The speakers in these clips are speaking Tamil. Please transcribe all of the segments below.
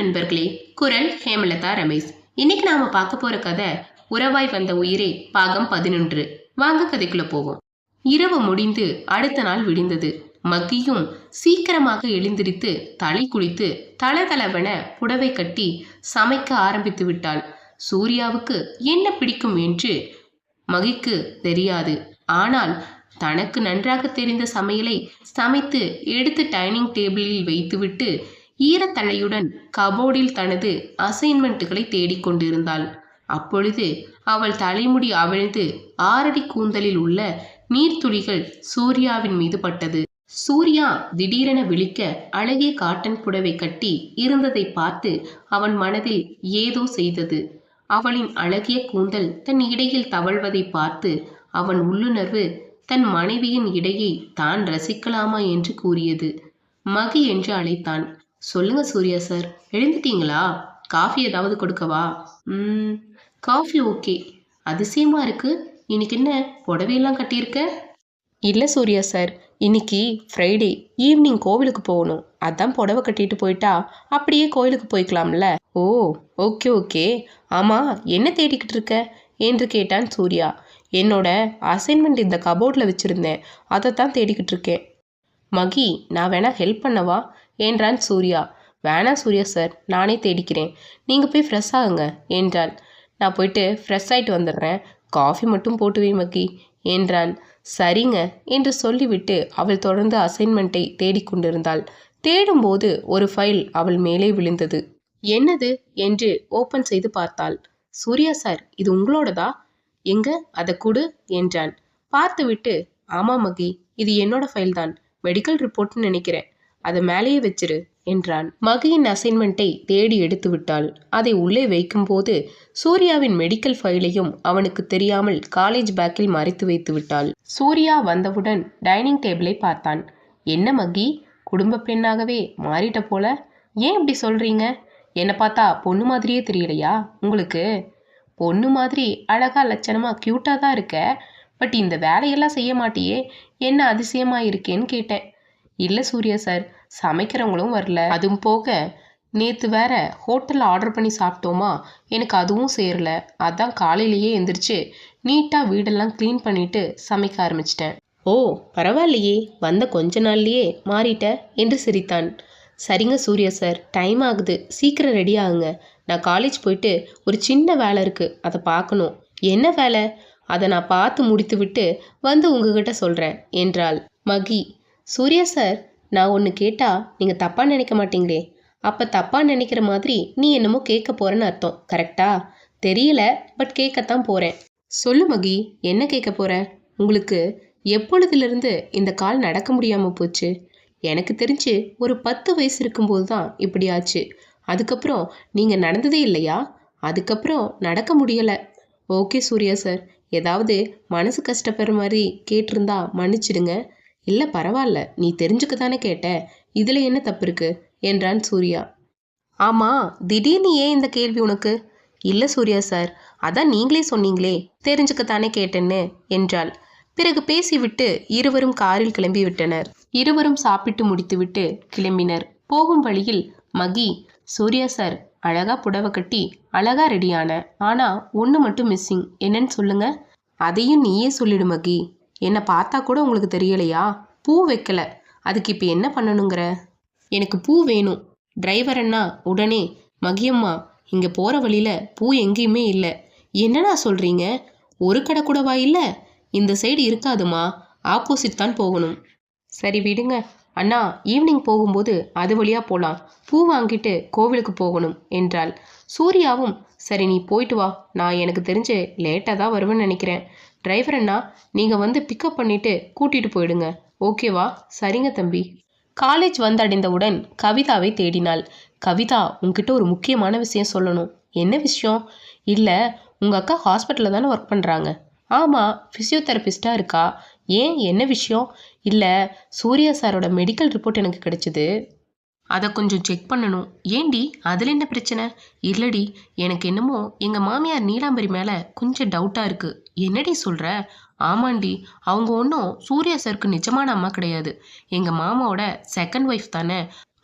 நண்பர்களே குரல் ஹேமலதா ரமேஷ். இன்னைக்கு நாம பார்க்க போற கதை உறவாய் வந்த உயிரே பாகம் பதினொன்று. வாங்க கதைக்குள்ள போவோம். இரவு முடிந்து அடுத்த நாள் விடிந்தது. மக்கியும் சீக்கிரமாக எழுந்திரித்து தலை குளித்து தளதளவென புடவை கட்டி சமைக்க ஆரம்பித்து விட்டாள். சூர்யாவுக்கு என்ன பிடிக்கும் என்று மகிக்கு தெரியாது. ஆனால் தனக்கு நன்றாக தெரிந்த சமையலை சமைத்து எடுத்து டைனிங் டேபிளில் வைத்துவிட்டு ஈரத்தலையுடன் கபோர்டில் தனது அசைன்மெண்ட்டுகளை தேடிக்கொண்டிருந்தாள் அப்பொழுது அவள் தலைமுடி அவிழ்ந்து ஆறடி கூந்தலில் உள்ள நீர்த்துளிகள் சூர்யாவின் மீது பட்டது. சூர்யா திடீரென விழிக்க அழகிய காட்டன் புடவை கட்டி இருந்ததை பார்த்து அவன் மனதில் ஏதோ செய்தது. அவளின் அழகிய கூந்தல் தன் இடையில் தவழ்வதை பார்த்து அவன் உள்ளுணர்வு தன் மனைவியின் இடையை தான் ரசிக்கலாமா என்று கூறியது. மகி என்று அழைத்தான். சொல்லுங்க சூர்யா சார். எழுந்துட்டீங்களா? காஃபி ஏதாவது கொடுக்கவா? ம் காஃபி ஓகே. அதிசயமா இருக்கு. இன்னைக்கு என்ன புடவையெல்லாம் கட்டியிருக்க? இல்லை சூர்யா சார். இன்னைக்கு ஃப்ரைடே ஈவினிங் கோவிலுக்கு போகணும். அதான் புடவை கட்டிட்டு போயிட்டா அப்படியே கோயிலுக்கு போய்க்கலாம்ல. ஓ ஓகே ஓகே. ஆமாம் என்ன தேடிக்கிட்டு இருக்க? என்று கேட்டான் சூர்யா. என்னோட அசைன்மெண்ட் இந்த கபோர்டில் வச்சுருந்தேன். அதை தான் தேடிக்கிட்டு இருக்கேன். மகி நான் வேணா ஹெல்ப் பண்ணவா? என்றான் சூர்யா. வேணாம் சூர்யா சார் நானே தேடிக்கிறேன். நீங்கள் போய் ஃப்ரெஷ் ஆகுங்க என்றாள் நான் போயிட்டு ஃப்ரெஷ் ஆகிட்டு வந்துடுறேன். காஃபி மட்டும் போட்டு வை என்றான். சரிங்க என்று சொல்லிவிட்டு அவள் தொடர்ந்து அசைன்மெண்ட்டை தேடிக்கொண்டிருந்தாள் தேடும்போது ஒரு ஃபைல் அவள் மேலே விழுந்தது. என்னது? என்று ஓப்பன் செய்து பார்த்தாள். சூர்யா சார் இது உங்களோடதா? எங்க? அதை கொடு என்றான். பார்த்துவிட்டு ஆமா மகி இது என்னோட ஃபைல் தான். மெடிக்கல் ரிப்போர்ட்னு நினைக்கிறேன். அதை மேலேயே வச்சிரு என்றான். மகியின் அசைன்மெண்ட்டை தேடி எடுத்து விட்டாள் அதை உள்ளே வைக்கும்போது சூர்யாவின் மெடிக்கல் ஃபைலையும் அவனுக்கு தெரியாமல் காலேஜ் பேக்கில் மறைத்து வைத்து விட்டாள். சூர்யா வந்தவுடன் டைனிங் டேபிளை பார்த்தான். என்ன மகி? குடும்ப பெண்ணாகவே மாறிட்ட போல? ஏன் இப்படி சொல்றீங்க? என்னை பார்த்தா பொண்ணு மாதிரியே தெரியலையா உங்களுக்கு? பொண்ணு மாதிரி அழகா லட்சணமா க்யூட்டாக தான் இருக்க. பட் இந்த வேலையெல்லாம் செய்ய மாட்டியே. என்ன அதிசயமாக இருக்கேன்னு கேட்டேன். இல்லை சூர்யா சார் சமைக்கிறவங்களும் வரல. அதுவும் போக நேற்று வேற ஹோட்டலில் ஆர்டர் பண்ணி சாப்பிட்டோமா? எனக்கு அதுவும் சேரல. அதான் காலையிலேயே எந்திரிச்சு நீட்டாக வீடெல்லாம் க்ளீன் பண்ணிட்டு சமைக்க ஆரம்பிச்சிட்டேன். ஓ பரவாயில்லையே. வந்த கொஞ்ச நாள்லேயே மாறிட்ட என்று சிரித்தான். சரிங்க சூர்யா சார் டைம் ஆகுது. சீக்கிரம் ரெடி ஆகுங்க. நான் காலேஜ் போயிட்டு ஒரு சின்ன வேலை இருக்குது அதை பார்க்கணும். என்ன வேலை? அதை நான் பார்த்து முடித்து விட்டு வந்து உங்ககிட்ட சொல்கிறேன் என்றாள். மகி சூர்யா சார் நான் ஒன்று கேட்டால் நீங்கள் தப்பாக நினைக்க மாட்டீங்களே. அப்போ தப்பாக நினைக்கிற மாதிரி நீ என்னமோ கேட்க போகிறேன்னு அர்த்தம் கரெக்டா? தெரியல பட் கேட்கத்தான் போகிறேன் சொல்லு மகி என்ன கேட்க போகிற உங்களுக்கு எப்பொழுதுலேருந்து இந்த கால் நடக்க முடியாமல் போச்சு? எனக்கு தெரிஞ்சு ஒரு பத்து வயசு இருக்கும்போது தான் இப்படி ஆச்சு. அதுக்கப்புறம் நீங்கள் நடந்ததே இல்லையா? அதுக்கப்புறம் நடக்க முடியலை. ஓகே சூர்யா சார் ஏதாவது மனசு கஷ்டப்படுற மாதிரி கேட்டிருந்தா மன்னிச்சிடுங்க. இல்லை பரவாயில்ல நீ தெரிஞ்சுக்க தானே கேட்ட? இதில் என்ன தப்பு இருக்கு என்றான் சூர்யா. ஆமாம் திடீர்னு ஏன் இந்த கேள்வி உனக்கு? இல்லை சூர்யா சார் அதான் நீங்களே சொன்னீங்களே தெரிஞ்சுக்கத்தானே கேட்டேன்னு என்றாள். பிறகு பேசிவிட்டு இருவரும் காரில் கிளம்பி விட்டனர். இருவரும் சாப்பிட்டு முடித்துவிட்டு கிளம்பினர். போகும் வழியில் மகி சூர்யா சார் அழகா புடவை கட்டி அழகா ரெடியான ஆனா ஒன்று மட்டும் மிஸ்ஸிங் என்னன்னு சொல்லுங்க? அதையும் நீயே சொல்லிடு மகி. என்னை பார்த்தா கூட உங்களுக்கு தெரியலையா? பூ வைக்கல. அதுக்கு இப்போ என்ன பண்ணணுங்கிற? எனக்கு பூ வேணும். டிரைவர் அண்ணா உடனே மகியம்மா இங்கே போகிற வழியில் பூ எங்கேயுமே இல்லை. என்னடா சொல்கிறீங்க ஒரு கடை கூடவா இல்லை? இந்த சைடு இருக்காதுமா? ஆப்போசிட் தான் போகணும். சரி விடுங்க. அண்ணா ஈவினிங் போகும்போது அது வழியாக போகலாம் பூ வாங்கிட்டு கோவிலுக்கு போகணும் என்றாள். சூர்யாவும் சரி நீ போயிட்டு வா. நான் எனக்கு தெரிஞ்சு லேட்டாக தான் வருவேன்னு நினைக்கிறேன். டிரைவர் அண்ணா நீங்கள் வந்து பிக்கப் பண்ணிட்டு கூட்டிகிட்டு போயிடுங்க. ஓகேவா சரிங்க தம்பி. காலேஜ் வந்தடைந்தவுடன் கவிதாவை தேடினாள். கவிதா உங்ககிட்ட ஒரு முக்கியமான விஷயம் சொல்லணும். என்ன விஷயம்? இல்லை உங்கள் அக்கா ஹாஸ்பிட்டலில் தானே ஒர்க் பண்ணுறாங்க ஆமாம் ஃபிசியோதெரபிஸ்ட்டாக இருக்கா? ஏன்? என்ன விஷயம்? இல்லை சூர்யா சாரோட மெடிக்கல் ரிப்போர்ட் எனக்கு கிடைச்சிது. அதை கொஞ்சம் செக் பண்ணணும். ஏண்டி அதில் என்ன பிரச்சனை? இல்லடி எனக்கு என்னமோ எங்கள் மாமியார் நீலாம்பரி மேலே கொஞ்சம் டவுட்டாக இருக்குது என்னடி சொல்கிற ஆமாண்டி அவங்க ஒன்றும் சூர்யா சருக்கு நிஜமான அம்மா கிடையாது. எங்கள் மாமாவோட செகண்ட் ஒய்ஃப் தானே.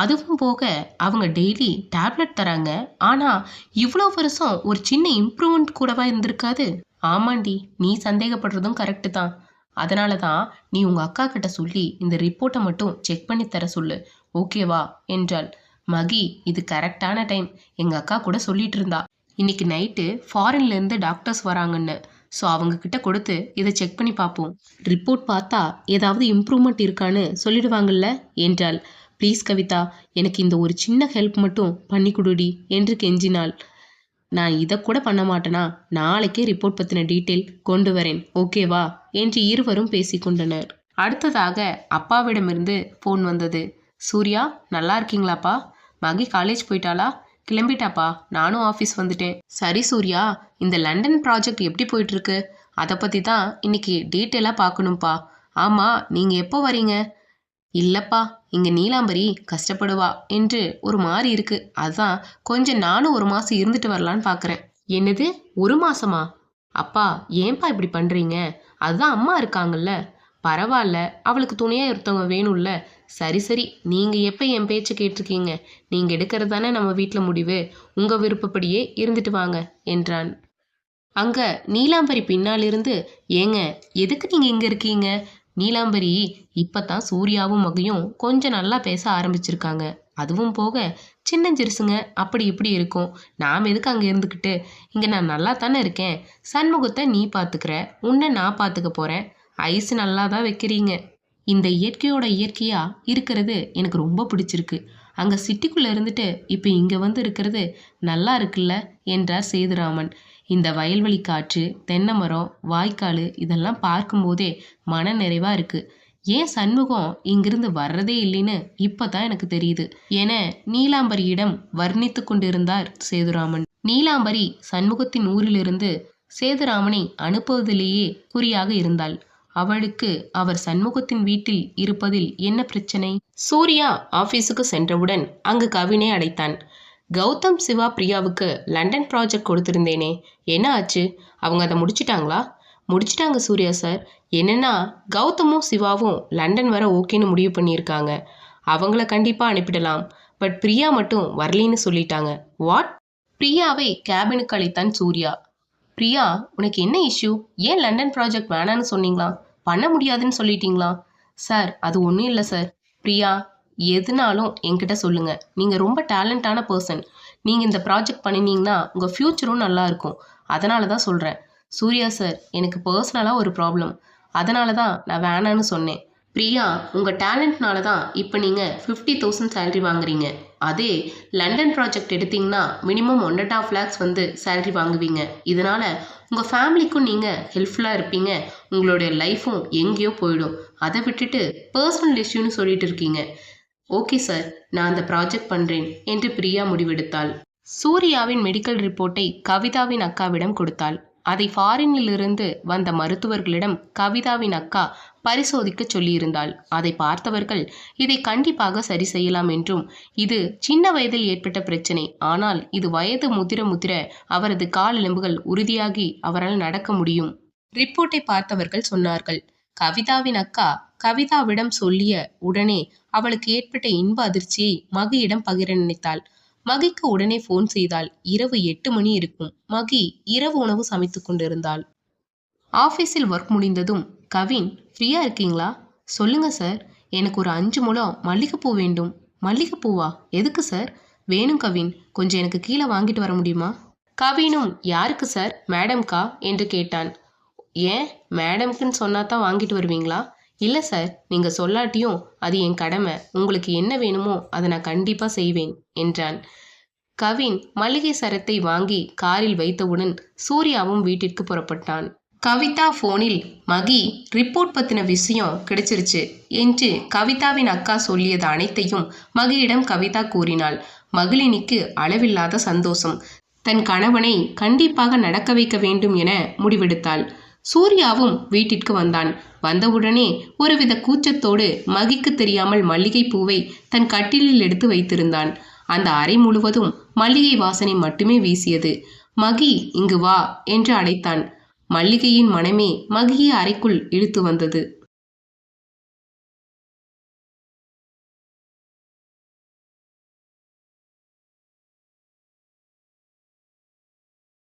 அதுவும் போக அவங்க டெய்லி டேப்லெட் தராங்க. ஆனால் இவ்வளோ வருஷம் ஒரு சின்ன இம்ப்ரூவ்மெண்ட் கூடவா இருந்திருக்காது? ஆமாண்டி நீ சந்தேகப்படுறதும் கரெக்டு தான். அதனால தான் நீ உங்கள் அக்கா கிட்ட சொல்லி இந்த ரிப்போர்ட்டை மட்டும் செக் பண்ணி தர சொல்லு. ஓகேவா? என்றாள். மகி இது கரெக்டான டைம் எங்க அக்கா கூட சொல்லிட்டு இருந்தா. இன்னைக்கு நைட்டு ஃபாரின்ல இருந்து டாக்டர்ஸ் வராங்கன்னு. ஸோ அவங்க கிட்ட கொடுத்து இதை செக் பண்ணி பார்ப்போம். ரிப்போர்ட் பார்த்தா ஏதாவது இம்ப்ரூவ்மெண்ட் இருக்கான்னு சொல்லிடுவாங்கல்ல? என்றாள். ப்ளீஸ் கவிதா எனக்கு இந்த ஒரு சின்ன ஹெல்ப் மட்டும் பண்ணி கொடுடி என்று கெஞ்சினாள். நான் இதை கூட பண்ண மாட்டேனா? நாளைக்கே ரிப்போர்ட் பற்றின டீட்டெயில் கொண்டு வரேன். ஓகேவா? என்று இருவரும் பேசிக்கொண்டனர் அடுத்ததாக அப்பாவிடமிருந்து ஃபோன் வந்தது. சூர்யா நல்லா இருக்கீங்களாப்பா? மகி காலேஜ் போயிட்டாளா? கிளம்பிட்டாப்பா. நானும் ஆஃபீஸ் வந்துட்டேன். சரி சூர்யா இந்த லண்டன் ப்ராஜெக்ட் எப்படி போயிட்டுருக்கு? அதை பற்றி தான் இன்னைக்கு டீட்டெயிலாக பார்க்கணும்ப்பா. ஆமாம் நீங்கள் எப்போ வரீங்க? இல்லைப்பா இங்கே நீலாம்பரி கஷ்டப்படுவா என்று ஒரு மாதிரி இருக்கு. அதான் கொஞ்சம் நானும் ஒரு மாதம் இருந்துட்டு வரலான்னு பார்க்குறேன் என்னது ஒரு மாசமா? அப்பா ஏன்பா இப்படி பண்ணுறீங்க அதுதான் அம்மா இருக்காங்கல்ல. பரவாயில்ல அவளுக்கு துணையாக ஒருத்தவங்க வேணும்ல. சரி சரி நீங்கள் எப்போ என் பேச்சை கேட்டிருக்கீங்க? நீங்கள் எடுக்கிறது தானே நம்ம வீட்டில் முடிவு. உங்கள் விருப்பப்படியே இருந்துட்டு வாங்க என்றான். அங்கே நீலாம்பரி பின்னாலிருந்து ஏங்க எதுக்கு நீங்கள் இங்கே இருக்கீங்க? நீலாம்பரி இப்பதான் சூர்யாவும் மகையும் கொஞ்சம் நல்லா பேச ஆரம்பிச்சிருக்காங்க. அதுவும் போக சின்னஞ்சிறுசுங்க அப்படி இப்படி இருக்கும். நாம் எதுக்கு அங்கே இருந்துக்கிட்டு இங்கே நான் நல்லா தானே இருக்கேன். சண்முகத்தை நீ பார்த்துக்கிற உன்னை நான் பார்த்துக்க போகிறேன் ஐஸ் நல்லா தான் வைக்கிறீங்க. இந்த இயற்கையோட இயற்கையாக இருக்கிறது எனக்கு ரொம்ப பிடிச்சிருக்கு. அங்கே சிட்டிக்குள்ளே இருந்துட்டு இப்போ இங்கே வந்து இருக்கிறது நல்லா இருக்குல்ல? என்றார் சேதுராமன். இந்த வயல்வெளி காற்று தென்னை மரம் வாய்க்கால் இதெல்லாம் பார்க்கும்போதே மன நிறைவாக இருக்குது ஏன் சண்முகம் இங்கிருந்து வர்றதே இல்லைன்னு இப்போ தான் எனக்கு தெரியுது. என நீலாம்பரியிடம் வர்ணித்து கொண்டிருந்தார் சேதுராமன். நீலாம்பரி சண்முகத்தின் ஊரிலிருந்து சேதுராமனை அனுப்புவதிலேயே குறியாக இருந்தாள். அவளுக்கு அவர் சண்முகத்தின் வீட்டில் இருப்பதில் என்ன பிரச்சனை? சூர்யா ஆபீஸுக்கு சென்றவுடன் அங்கு கவினை அடைத்தான். கௌதம் சிவா பிரியாவுக்கு லண்டன் ப்ராஜெக்ட் கொடுத்துருந்தேனே. என்ன ஆச்சு? அவங்க அதை முடிச்சிட்டாங்களா? முடிச்சிட்டாங்க சூர்யா சார் என்னன்னா கௌதமும் சிவாவும் லண்டன் வர ஓகேன்னு முடிவு பண்ணியிருக்காங்க. அவங்கள கண்டிப்பாக அனுப்பிடலாம். பட் பிரியா மட்டும் வரலின்னு சொல்லிட்டாங்க. வாட் பிரியாவை கேபினுக்கு அழைத்தான் சூர்யா. பிரியா உனக்கு என்ன இஷ்யூ ஏன் லண்டன் ப்ராஜெக்ட் வேணான்னு சொன்னீங்களா? பண்ண முடியாதுன்னு சொல்லிட்டீங்களா? சார் அது ஒன்றும் இல்லை சார் பிரியா எதுனாலும் என்கிட்ட சொல்லுங்க. நீங்க ரொம்ப டேலண்டான பர்சன் நீங்க இந்த ப்ராஜெக்ட் பண்ணினீங்கன்னா உங்க ஃப்யூச்சரும் நல்லா இருக்கும். அதனால தான் சொல்றேன். சூர்யா சார் எனக்கு பர்சனலாக ஒரு ப்ராப்ளம் அதனால தான் நான் வேணான்னு சொன்னேன். பிரியா உங்கள் டேலண்ட்னால தான் இப்போ நீங்கள் ஃபிஃப்டி தௌசண்ட் சேலரி வாங்குறீங்க. அதே லண்டன் ப்ராஜெக்ட் எடுத்தீங்கன்னா minimum one and half lakhs வந்து சேலரி வாங்குவீங்க. இதனால் உங்கள் ஃபேமிலிக்கும் நீங்கள் ஹெல்ப்ஃபுல்லாக இருப்பீங்க. உங்களுடைய லைஃப்பும் எங்கேயோ போயிடும். அதை விட்டுட்டு பர்சனல் இஷ்யூன்னு சொல்லிட்டு இருக்கீங்க. ஓகே சார் நான் அந்த ப்ராஜெக்ட் பண்ணுறேன் என்று பிரியா முடிவெடுத்தாள். சூர்யாவின் மெடிக்கல் ரிப்போர்ட்டை கவிதாவின் அக்காவிடம் கொடுத்தாள். அதை ஃபாரினிலிருந்து வந்த மருத்துவர்களிடம் கவிதாவின் அக்கா பரிசோதிக்க சொல்லியிருந்தாள். அதை பார்த்தவர்கள் இதை கண்டிப்பாக சரி செய்யலாம் என்றும் இது சின்ன வயதில் ஏற்பட்ட பிரச்சனை. ஆனால் இது வயது முதிர முதிர அவரது கால் எலும்புகள் உறுதியாகி அவரால் நடக்க முடியும் ரிப்போர்ட்டை பார்த்தவர்கள் சொன்னார்கள். கவிதாவின் அக்கா கவிதாவிடம் சொல்லிய உடனே அவளுக்கு ஏற்பட்ட இன்ப அதிர்ச்சியை மகியிடம் பகிர நினைத்தாள். மகிக்கு உடனே ஃபோன் செய்தால் இரவு எட்டு மணி இருக்கும். மகி இரவு உணவு சமைத்து கொண்டிருந்தாள். ஆஃபீஸில் ஒர்க் முடிந்ததும் கவின் ஃப்ரீயாக இருக்கீங்களா? சொல்லுங்க சார் எனக்கு ஒரு அஞ்சு முழம் மல்லிகைப்பூ வேண்டும். மல்லிகைப்பூவா? எதுக்கு சார் வேணும் கவின். கொஞ்சம் எனக்கு கீழே வாங்கிட்டு வர முடியுமா? கவினும் யாருக்கு சார் மேடம்கா என்று கேட்டான். ஏன்? மேடம்க்குன்னு சொன்னா தான் வாங்கிட்டு வருவீங்களா? இல்லை சார் நீங்கள் சொல்லாட்டியும் அது என் கடமை. உங்களுக்கு என்ன வேணுமோ அதை நான் கண்டிப்பாக செய்வேன் என்றான். கவின் மளிகை சரத்தை வாங்கி காரில் வைத்தவுடன் சூர்யாவும் வீட்டிற்கு புறப்பட்டான். கவிதா ஃபோனில் மகி ரிப்போர்ட் பற்றின விஷயம் கிடைச்சிருச்சு என்று கவிதாவின் அக்கா சொல்லியது அனைத்தையும் மகியிடம் கவிதா கூறினாள். மகிழினிக்கு அளவில்லாத சந்தோஷம். தன் கணவனை கண்டிப்பாக நடக்க வைக்க வேண்டும் என முடிவெடுத்தாள். சூர்யாவும் வீட்டிற்கு வந்தான். வந்தவுடனே ஒருவித கூச்சத்தோடு மகிக்கு தெரியாமல் மல்லிகை பூவை தன் கட்டிலில் எடுத்து வைத்திருந்தான். அந்த அறை முழுவதும் மல்லிகை வாசனை மட்டுமே வீசியது. மகி இங்கு வா என்று அழைத்தான். மல்லிகையின் மனமே மகியை அறைக்குள் இழுத்து வந்தது.